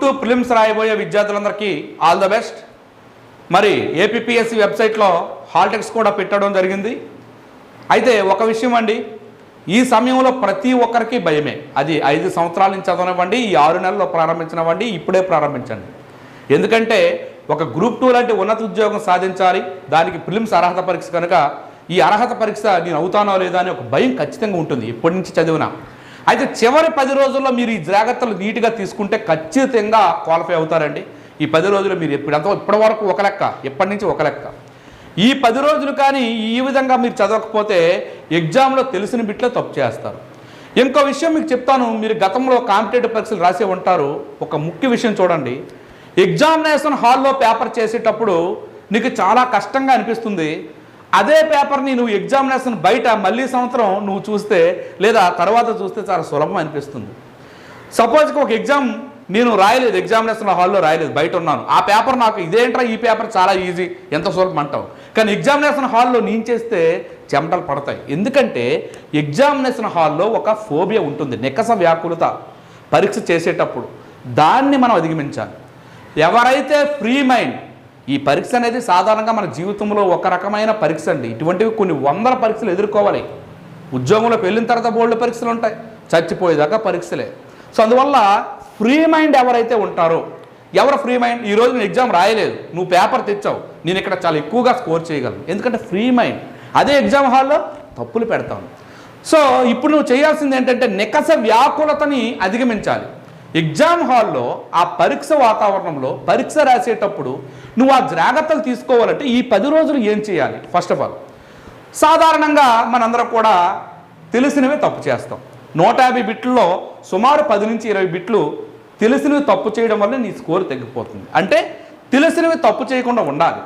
Two prelims రాయబోయే విద్యార్థులందరికీ all the best. మరి ఏపీఎస్సి వెబ్సైట్లో హాల్టెక్స్ కూడా పెట్టడం జరిగింది. అయితే ఒక విషయం అండి ఈ సమయంలో ప్రతి ఒక్కరికి భయమే. అది ఐదు సంవత్సరాల నుంచి చదవనివ్వండి ఈ ఆరు నెలల్లో ప్రారంభించినవ్వండి ఇప్పుడే ప్రారంభించండి. ఎందుకంటే ఒక గ్రూప్ టూ లాంటి ఉన్నత ఉద్యోగం సాధించాలి దానికి ప్రిలిమ్స్ అర్హత పరీక్ష కనుక ఈ అర్హత పరీక్ష నేను అవుతానో లేదా అనే ఒక భయం ఖచ్చితంగా ఉంటుంది ఇప్పటి నుంచి చదివినా. అయితే చివరి పది రోజుల్లో మీరు ఈ జాగ్రత్తలు నీట్గా తీసుకుంటే ఖచ్చితంగా క్వాలిఫై అవుతారండి. ఈ పది రోజులు మీరు ఎప్పుడంత ఇప్పటి వరకు ఒక లెక్క ఎప్పటి నుంచి ఒక లెక్క. ఈ పది రోజులు కానీ ఈ విధంగా మీరు చదవకపోతే ఎగ్జామ్లో తెలిసిన బిట్లో తప్పు చేస్తారు. ఇంకో విషయం మీకు చెప్తాను మీరు గతంలో కాంపిటేటివ్ పరీక్షలు రాసే ఉంటారు. ఒక ముఖ్య విషయం చూడండి. ఎగ్జామినేషన్ హాల్లో పేపర్ చేసేటప్పుడు నీకు చాలా కష్టంగా అనిపిస్తుంది. అదే పేపర్ని నువ్వు ఎగ్జామినేషన్ బయట మళ్ళీ సంవత్సరం నువ్వు చూస్తే లేదా తర్వాత చూస్తే చాలా సులభం అనిపిస్తుంది. సపోజ్కి ఒక ఎగ్జామ్ నేను రాయలేదు ఎగ్జామినేషన్ హాల్లో రాయలేదు బయట ఉన్నాను. ఆ పేపర్ నాకు ఇదేంట్రా ఈ పేపర్ చాలా ఈజీ ఎంత సులభం అంటావు. కానీ ఎగ్జామినేషన్ హాల్లో నేను చేస్తే చెమటలు పడతాయి. ఎందుకంటే ఎగ్జామినేషన్ హాల్లో ఒక ఫోబియా ఉంటుంది నికస వ్యాకులత పరీక్ష చేసేటప్పుడు. దాన్ని మనం అధిగమించాలి. ఎవరైతే ఫ్రీ మైండ్ ఈ పరీక్ష అనేది సాధారణంగా మన జీవితంలో ఒక రకమైన పరీక్ష అండి. ఇటువంటివి కొన్ని వందల పరీక్షలు ఎదుర్కోవాలి. ఉద్యోగంలోకి వెళ్ళిన తర్వాత బోల్డ్ పరీక్షలు ఉంటాయి. చచ్చిపోయేదాకా పరీక్షలే. సో అందువల్ల ఫ్రీ మైండ్ ఎవరైతే ఉంటారో ఎవరు ఫ్రీ మైండ్ ఈరోజు నేను ఎగ్జామ్ రాయలేదు. నువ్వు పేపర్ తెచ్చావు. నేను ఇక్కడ చాలా ఎక్కువగా స్కోర్ చేయగలను. ఎందుకంటే ఫ్రీ మైండ్. అదే ఎగ్జామ్ హాల్లో తప్పులు పెడతాను. సో ఇప్పుడు నువ్వు చేయాల్సింది ఏంటంటే నికస వ్యాకులతని అధిగమించాలి. ఎగ్జామ్ హాల్లో ఆ పరీక్ష వాతావరణంలో పరీక్ష రాసేటప్పుడు నువ్వు ఆ జాగ్రత్తలు తీసుకోవాలంటే ఈ పది రోజులు ఏం చేయాలి? ఫస్ట్ ఆఫ్ ఆల్ సాధారణంగా మనందరం కూడా తెలిసినవే తప్పు చేస్తాం. నూట యాభై బిట్లలో సుమారు పది నుంచి ఇరవై బిట్లు తెలిసినవి తప్పు చేయడం వల్ల నీ స్కోర్ తగ్గిపోతుంది. అంటే తెలిసినవి తప్పు చేయకుండా ఉండాలి.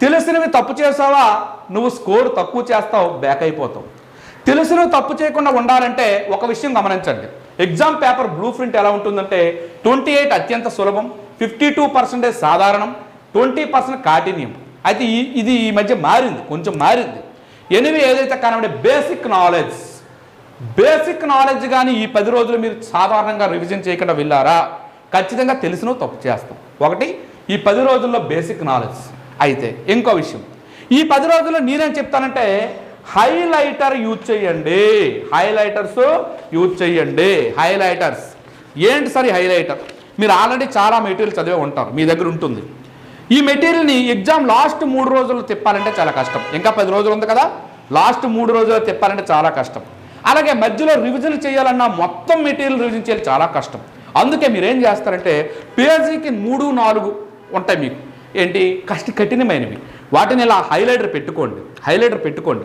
తెలిసినవి తప్పు చేసావా? నువ్వు స్కోర్ తక్కువ చేస్తావు బ్యాక్ అయిపోతావు. తెలిసినవి తప్పు చేయకుండా ఉండాలంటే ఒక విషయం గమనించండి. ఎగ్జామ్ పేపర్ బ్లూ ప్రింట్ ఎలా ఉంటుందంటే ట్వంటీ ఎయిట్ అత్యంత సులభం ఫిఫ్టీ టూ పర్సెంటేజ్ సాధారణం ట్వంటీ పర్సెంట్ కాఠిన్యం అయితే ఈ ఇది ఈ మధ్య మారింది కొంచెం మారింది. ఎనిమిది ఏదైతే కనబడే బేసిక్ నాలెడ్జ్. బేసిక్ నాలెడ్జ్ కానీ ఈ పది రోజులు మీరు సాధారణంగా రివిజన్ చేయకుండా వెళ్ళారా? ఖచ్చితంగా తెలిసినవి తప్పు చేస్తాం. ఒకటి ఈ పది రోజుల్లో బేసిక్ నాలెడ్జ్. అయితే ఇంకో విషయం. ఈ పది రోజుల్లో నేనేం చెప్తానంటే హైలైటర్ యూజ్ చేయండి. హైలైటర్స్ యూజ్ చేయండి. హైలైటర్స్. ఏంటి సార్ ఈ హైలైటర్? మీరు ఆల్రెడీ చాలా మెటీరియల్ చదివే ఉంటారు. మీ దగ్గర ఉంటుంది. ఈ మెటీరియల్ని ఎగ్జామ్ లాస్ట్ మూడు రోజులు తిప్పాలంటే చాలా కష్టం. ఇంకా పది రోజులు ఉంది కదా? లాస్ట్ మూడు రోజులు తిప్పాలంటే చాలా కష్టం. అలాగే మధ్యలో రివిజన్ చేయాలన్నా మొత్తం మెటీరియల్ రివిజన్ చేయాలి చాలా కష్టం. అందుకే మీరు ఏం చేస్తారంటే పేజీకి మూడు నాలుగు ఉంటాయి మీకు. ఏంటి? కష్ట కఠినమైనవి. వాటిని ఇలా హైలైటర్ పెట్టుకోండి. హైలైటర్ పెట్టుకోండి.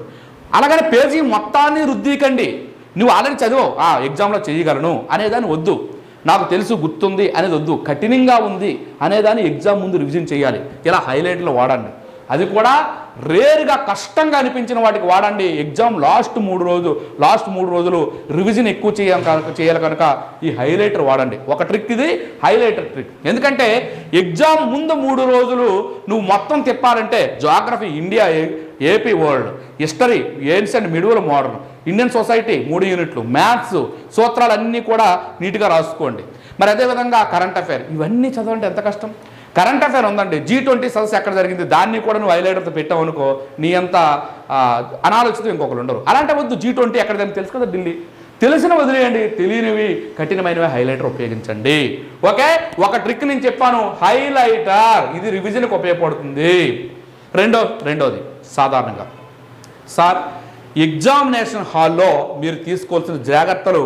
అలాగని పేజీ మొత్తాన్ని రుద్దీకండి. నువ్వు ఆల్రెడీ చదివావు. ఆ ఎగ్జామ్లో చేయగలను అనేదాన్ని వద్దు. నాకు తెలుసు గుర్తుంది అనేది వద్దు. కఠినంగా ఉంది అనేదాన్ని ఎగ్జామ్ ముందు రివిజన్ చేయాలి. ఇలా హైలైట్లో వాడండి. అది కూడా రేరుగా కష్టంగా అనిపించిన వాటికి వాడండి. ఎగ్జామ్ లాస్ట్ మూడు రోజు లాస్ట్ మూడు రోజులు రివిజన్ ఎక్కువ చేయాలి కనుక చేయాలి కనుక ఈ హైలైటర్ వాడండి. ఒక ట్రిక్ ఇది హైలైటర్ ట్రిక్ ఎందుకంటే ఎగ్జామ్ ముందు మూడు రోజులు నువ్వు మొత్తం తిప్పాలంటే geography India AP world history ancient medieval modern Indian society మూడు యూనిట్లు మ్యాథ్స్ సూత్రాలన్నీ కూడా నీట్గా రాసుకోండి. మరి అదేవిధంగా కరెంట్ అఫైర్ ఇవన్నీ చదవండి ఎంత కష్టం? కరెంట్ అఫైర్ ఉందండి. జీ ట్వంటీ సదస్సు ఎక్కడ జరిగింది? దాన్ని కూడా నువ్వు హైలైటర్తో పెట్టావు అనుకో నీ అంత అనాలోచితం ఇంకొకరు ఉండరు. అలాంటి వద్దు జీ ట్వంటీ ఎక్కడ జరిగింది? తెలుసు కదా ఢిల్లీ. తెలిసిన వదిలేయండి తెలియనివి కఠినమైనవి హైలైటర్ ఉపయోగించండి. ఓకే? ఒక ట్రిక్ నేను చెప్పాను హైలైటర్ ఇది రివిజన్కి ఉపయోగపడుతుంది. రెండో రెండోది సాధారణంగా. సార్ ఎగ్జామినేషన్ హాల్లో మీరు తీసుకోవాల్సిన జాగ్రత్తలు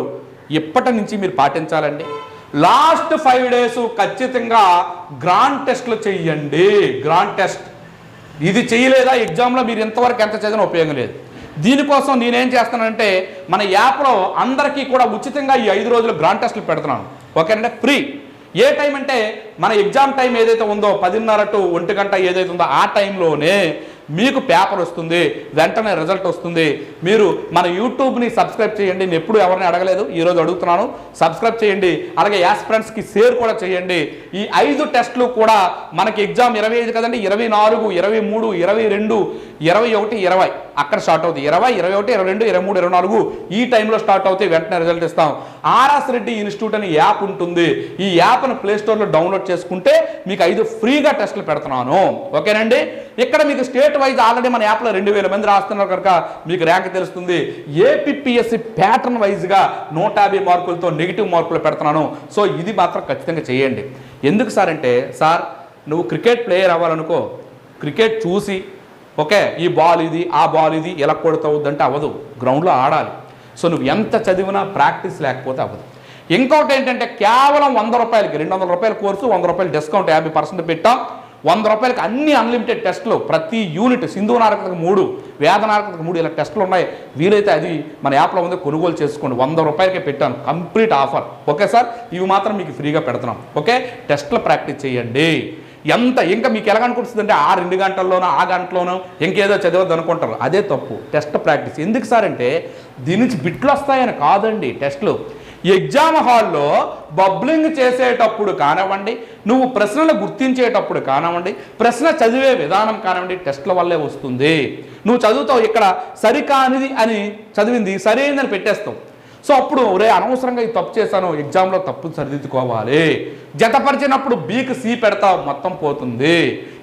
ఎప్పటి నుంచి మీరు పాటించాలండి? లాస్ట్ ఫైవ్ డేస్ ఖచ్చితంగా గ్రాండ్ టెస్ట్లు చెయ్యండి గ్రాండ్ టెస్ట్. ఇది చేయలేదా? ఎగ్జామ్లో మీరు ఇంతవరకు ఎంత చేసినా ఉపయోగం లేదు. దీనికోసం నేనేం చేస్తానంటే మన యాప్లో అందరికీ కూడా ఉచితంగా ఈ ఐదు రోజులు గ్రాండ్ టెస్ట్లు పెడుతున్నాను. ఓకేనంటే ఫ్రీ. ఏ టైం అంటే మన ఎగ్జామ్ టైం ఏదైతే ఉందో పదిన్నర టు ఒంటి గంట ఏదైతే ఉందో ఆ టైంలోనే మీకు పేపర్ వస్తుంది వెంటనే రిజల్ట్ వస్తుంది. మీరు మన యూట్యూబ్ని సబ్స్క్రైబ్ చేయండి. నేను ఎప్పుడు ఎవరిని అడగలేదు ఈరోజు అడుగుతున్నాను. సబ్స్క్రైబ్ చేయండి. అలాగే యాస్ ఫ్రెండ్స్కి షేర్ కూడా చేయండి. ఈ ఐదు టెస్ట్లు కూడా మనకి ఎగ్జామ్ ఇరవై ఐదు కదండి? ఇరవై నాలుగు ఇరవై మూడు ఇరవై రెండు ఇరవై ఒకటి ఇరవై. అక్కడ స్టార్ట్ అవుతాయి ఇరవై ఇరవై ఒకటి ఇరవై రెండు ఇరవై మూడు ఇరవై నాలుగు ఈ టైంలో స్టార్ట్ అవుతాయి వెంటనే రిజల్ట్ ఇస్తాం. ఆర్ఎస్ రెడ్డి ఇన్స్టిట్యూట్ అనే యాప్ ఉంటుంది. ఈ యాప్ను ప్లే స్టోర్లో డౌన్లోడ్ చేసుకుంటే మీకు ఐదు ఫ్రీగా టెస్టులు పెడుతున్నాను. ఓకేనండి? ఇక్కడ మీకు స్టేట్ వైజ్ ఆల్రెడీ మన యాప్లో రెండు వేల మంది రాస్తున్నారు కనుక మీకు ర్యాంక్ తెలుస్తుంది. ఏపీఎస్సి ప్యాటర్న్ వైజ్గా నూట యాభై మార్కులతో నెగిటివ్ మార్కులు పెడుతున్నాను. సో ఇది మాత్రం ఖచ్చితంగా చేయండి. ఎందుకు సార్ అంటే సార్ నువ్వు క్రికెట్ ప్లేయర్ అవ్వాలనుకో క్రికెట్ చూసి ఓకే ఈ బాల్ ఇది ఆ బాల్ ఇది ఎలా కొడుతవుద్దంటే అవ్వదు. గ్రౌండ్లో ఆడాలి. సో నువ్వు ఎంత చదివినా ప్రాక్టీస్ లేకపోతే అవ్వదు. ఇంకొకటి ఏంటంటే కేవలం వంద రూపాయలకి రెండు వందల రూపాయల కోర్సు వంద రూపాయలు డిస్కౌంట్ యాభై పర్సెంట్ పెట్టాం. వంద రూపాయలకి అన్ని అన్లిమిటెడ్ టెస్టులు ప్రతి యూనిట్ సింధు నారకతకు మూడు వేద నారకతకు మూడు ఇలా టెస్టులు ఉన్నాయి. వీలైతే అది మన యాప్లో ఉంది కొనుగోలు చేసుకోండి. వంద రూపాయలకే పెట్టాను. Complete offer okay sir? ఇవి మాత్రం మీకు ఫ్రీగా పెడుతున్నాం. ఓకే? టెస్ట్లు ప్రాక్టీస్ చేయండి. ఎంత ఇంకా మీకు ఎలాగనుకుంటుంది అంటే ఆ రెండు గంటల్లోనో ఆ గంటలోనో ఇంకేదో చదవద్దు అనుకుంటారు. అదే తప్పు. Test practice. ఎందుకు సార్ అంటే దీని నుంచి బిట్లు వస్తాయని కాదండి టెస్ట్లు. ఎగ్జామ్ హాల్లో బబ్లింగ్ చేసేటప్పుడు కానివ్వండి నువ్వు ప్రశ్నలు గుర్తించేటప్పుడు కానివ్వండి ప్రశ్న చదివే విధానం కానివ్వండి టెస్ట్ల వల్లే వస్తుంది. నువ్వు చదువుతావు ఇక్కడ సరికానిది అని చదివింది సరైనదని పెట్టేస్తావు. సో అప్పుడు రే అనవసరంగా ఈ తప్పు చేశాను. ఎగ్జామ్లో తప్పు సరిదిద్దుకోవాలి. జతపరిచినప్పుడు బీకి సి పెడతావు మొత్తం పోతుంది.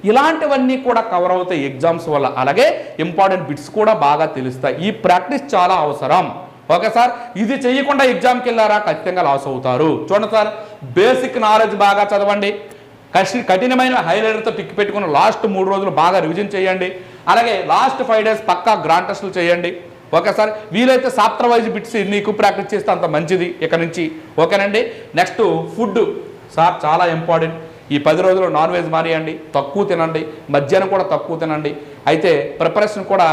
ఇలాంటివన్నీ కూడా కవర్ అవుతాయి ఎగ్జామ్స్ వల్ల. అలాగే ఇంపార్టెంట్ బిట్స్ కూడా బాగా తెలుస్తాయి. ఈ ప్రాక్టీస్ చాలా అవసరం. Okay sir? ఇది చేయకుండా ఎగ్జామ్కి వెళ్ళారా ఖచ్చితంగా లాస్ అవుతారు. చూడండి సార్ బేసిక్ నాలెడ్జ్ బాగా చదవండి. కఠి కఠినమైన హైలైటర్తో టిక్ పెట్టుకుని లాస్ట్ మూడు రోజులు బాగా రివిజన్ చేయండి. అలాగే లాస్ట్ ఫైవ్ డేస్ పక్కా గ్రాండ్ టెస్టులు చేయండి. ఓకే సార్ వీలైతే సాఫ్ట్వేర్ వైజ్ బిట్స్ నీకు ప్రాక్టీస్ చేస్తే అంత మంచిది. ఇక నుంచి ఓకేనండి? Next food. సార్ చాలా ఇంపార్టెంట్. ఈ పది రోజులు నాన్ వెజ్ మానేయండి తక్కువ తినండి మధ్యాహ్నం కూడా తక్కువ తినండి. అయితే ప్రిపరేషన్ కూడా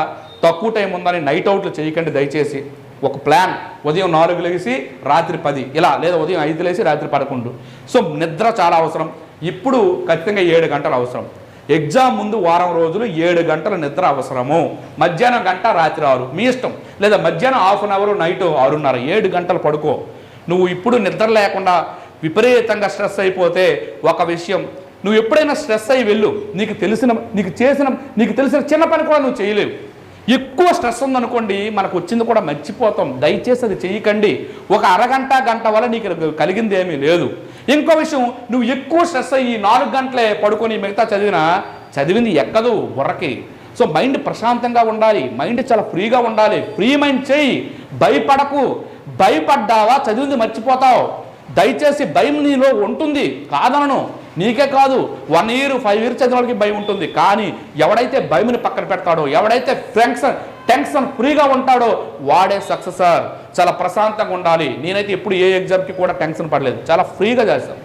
తక్కువ టైం ఉందని నైట్ అవుట్లు చేయకండి దయచేసి. ఒక ప్లాన్. ఉదయం నాలుగు లేసి రాత్రి పది. ఇలా లేదా ఉదయం ఐదు లేసి రాత్రి పదకొండు. సో నిద్ర చాలా అవసరం. ఇప్పుడు ఖచ్చితంగా ఏడు గంటలు అవసరం. ఎగ్జామ్ ముందు వారం రోజులు ఏడు గంటల నిద్ర అవసరము. మధ్యాహ్నం గంట రాత్రి ఆరు. మీ ఇష్టం. లేదా మధ్యాహ్నం హాఫ్ అన్ అవర్ నైట్ ఆరున్నర. ఏడు గంటలు పడుకో. నువ్వు ఇప్పుడు నిద్ర లేకుండా విపరీతంగా స్ట్రెస్ అయిపోతే ఒక విషయం. నువ్వు ఎప్పుడైనా స్ట్రెస్ అయ్యి వెళ్ళు. నీకు తెలిసిన నీకు చేసిన నీకు తెలిసిన చిన్న పని కూడా నువ్వు చేయలేవు. ఎక్కువ స్ట్రెస్ ఉందనుకోండి మనకు వచ్చింది కూడా మర్చిపోతాం. దయచేసి అది చేయకండి. ఒక అరగంట గంట వల్ల నీకు కలిగింది ఏమీ లేదు. ఇంకో విషయం నువ్వు ఎక్కువ స్ట్రెస్ అయ్యి నాలుగు గంటలే పడుకొని మిగతా చదివినా చదివింది ఎక్కదు బుర్రకి. సో మైండ్ ప్రశాంతంగా ఉండాలి. మైండ్ చాలా ఫ్రీగా ఉండాలి. ఫ్రీ మైండ్ చేయి భయపడకు. భయపడ్డావా చదివింది మర్చిపోతావు. దయచేసి భయం నీలో ఉంటుంది. కాదనను. నీకే కాదు. వన్ ఇయర్ ఫైవ్ ఇయర్ చదివిన వాళ్ళకి భయం ఉంటుంది. కానీ ఎవడైతే భయముని పక్కన పెడతాడో ఎవడైతే టెన్షన్ టెన్షన్ ఫ్రీగా ఉంటాడో వాడే సక్సెసర్ చాలా ప్రశాంతంగా ఉండాలి. నేనైతే ఎప్పుడు ఏ ఎగ్జామ్కి కూడా టెన్షన్ పడలేదు. చాలా ఫ్రీగా చేస్తాను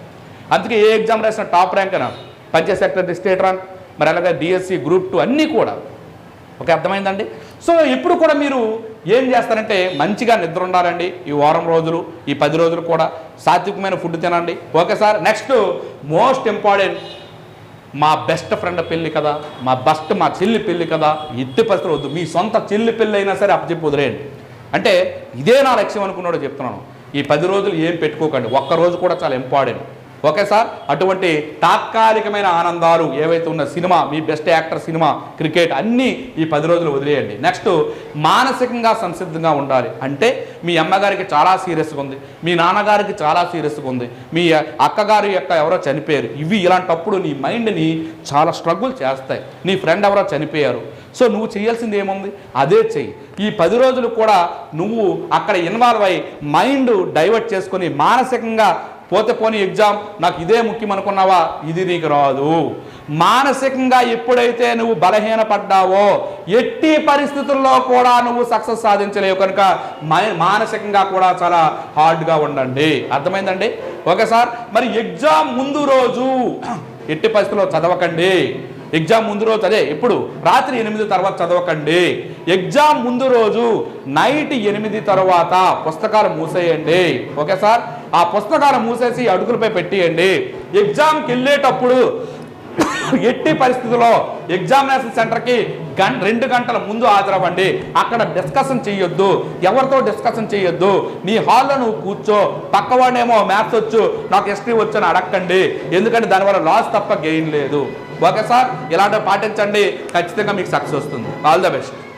అందుకే ఏ ఎగ్జామ్ రాసిన టాప్ ర్యాంక్ అయినా పంచాయత్ సెక్రటరీ స్టేట్ ర్యాంక్ మరి అలాగే డిఎస్సి గ్రూప్ టూ అన్నీ కూడా. ఓకే అర్థమైందండి? సో ఇప్పుడు కూడా మీరు ఏం చేస్తారంటే మంచిగా నిద్ర ఉండాలండి. ఈ వారం రోజులు ఈ పది రోజులు కూడా సాత్వికమైన ఫుడ్ తినండి. Okay sir next most important మా బెస్ట్ ఫ్రెండ్ పెళ్ళి కదా మా బెస్ట్ మా చెల్లి పెళ్ళి కదా ఎట్టి పరిస్థితులు వద్దు. మీ సొంత చెల్లి పెళ్ళి అయినా సరే అప్పచెప్పి వదిలేయండి. అంటే ఇదే నా లక్ష్యం అనుకున్నాడో చెప్తున్నాను. ఈ పది రోజులు ఏం పెట్టుకోకండి. ఒక్క రోజు కూడా చాలా ఇంపార్టెంట్. Okay sir? అటువంటి తాత్కాలికమైన ఆనందాలు ఏవైతే ఉన్న సినిమా మీ బెస్ట్ యాక్టర్ సినిమా క్రికెట్ అన్నీ ఈ పది రోజులు వదిలేయండి. నెక్స్ట్ మానసికంగా సంసిద్ధంగా ఉండాలి. అంటే మీ అమ్మగారికి చాలా సీరియస్గా ఉంది. మీ నాన్నగారికి చాలా సీరియస్గా ఉంది. మీ అక్కగారి యొక్క ఎవరో చనిపోయారు. ఇవి ఇలాంటప్పుడు నీ మైండ్ని చాలా స్ట్రగుల్ చేస్తాయి. నీ ఫ్రెండ్ ఎవరో చనిపోయారు. సో నువ్వు చేయాల్సింది ఏముంది? అదే చెయ్యి. ఈ పది రోజులు కూడా నువ్వు అక్కడ ఇన్వాల్వ్ అయ్యి మైండ్ డైవర్ట్ చేసుకొని మానసికంగా పోతే పోనీ ఎగ్జామ్ నాకు ఇదే ముఖ్యం అనుకున్నావా? ఇది నీకు రాదు. మానసికంగా ఎప్పుడైతే నువ్వు బలహీనపడ్డావో ఎట్టి పరిస్థితుల్లో కూడా నువ్వు సక్సెస్ సాధించలేవు. కనుక మానసికంగా కూడా చాలా హార్డ్గా ఉండండి. అర్థమైందండి? Okay sir. మరి ఎగ్జామ్ ముందు రోజు ఎట్టి పరిస్థితుల్లో చదవకండి. ఎగ్జామ్ ముందు రోజు అదే ఎప్పుడు? రాత్రి ఎనిమిది తర్వాత చదవకండి. ఎగ్జామ్ ముందు రోజు నైట్ ఎనిమిది తర్వాత పుస్తకాలు మూసేయండి. Okay sir? ఆ పుస్తకాలు మూసేసి అడుగులపై పెట్టేయండి. ఎగ్జామ్కి వెళ్ళేటప్పుడు ఎట్టి పరిస్థితుల్లో ఎగ్జామినేషన్ సెంటర్కి గం రెండు గంటల ముందు హాజరవ్వండి. అక్కడ డిస్కషన్ చేయొద్దు. ఎవరితో డిస్కషన్ చేయొద్దు. నీ హాల్లో నువ్వు కూర్చో. పక్కవాడేమో మ్యాథ్స్ వచ్చు నాకు హిస్టరీ వచ్చు అని అడగండి ఎందుకంటే దానివల్ల లాస్ తప్ప గెయిన్ లేదు. ఓకే సార్ ఇలాంటివి పాటించండి. ఖచ్చితంగా మీకు సక్సెస్ వస్తుంది. All the best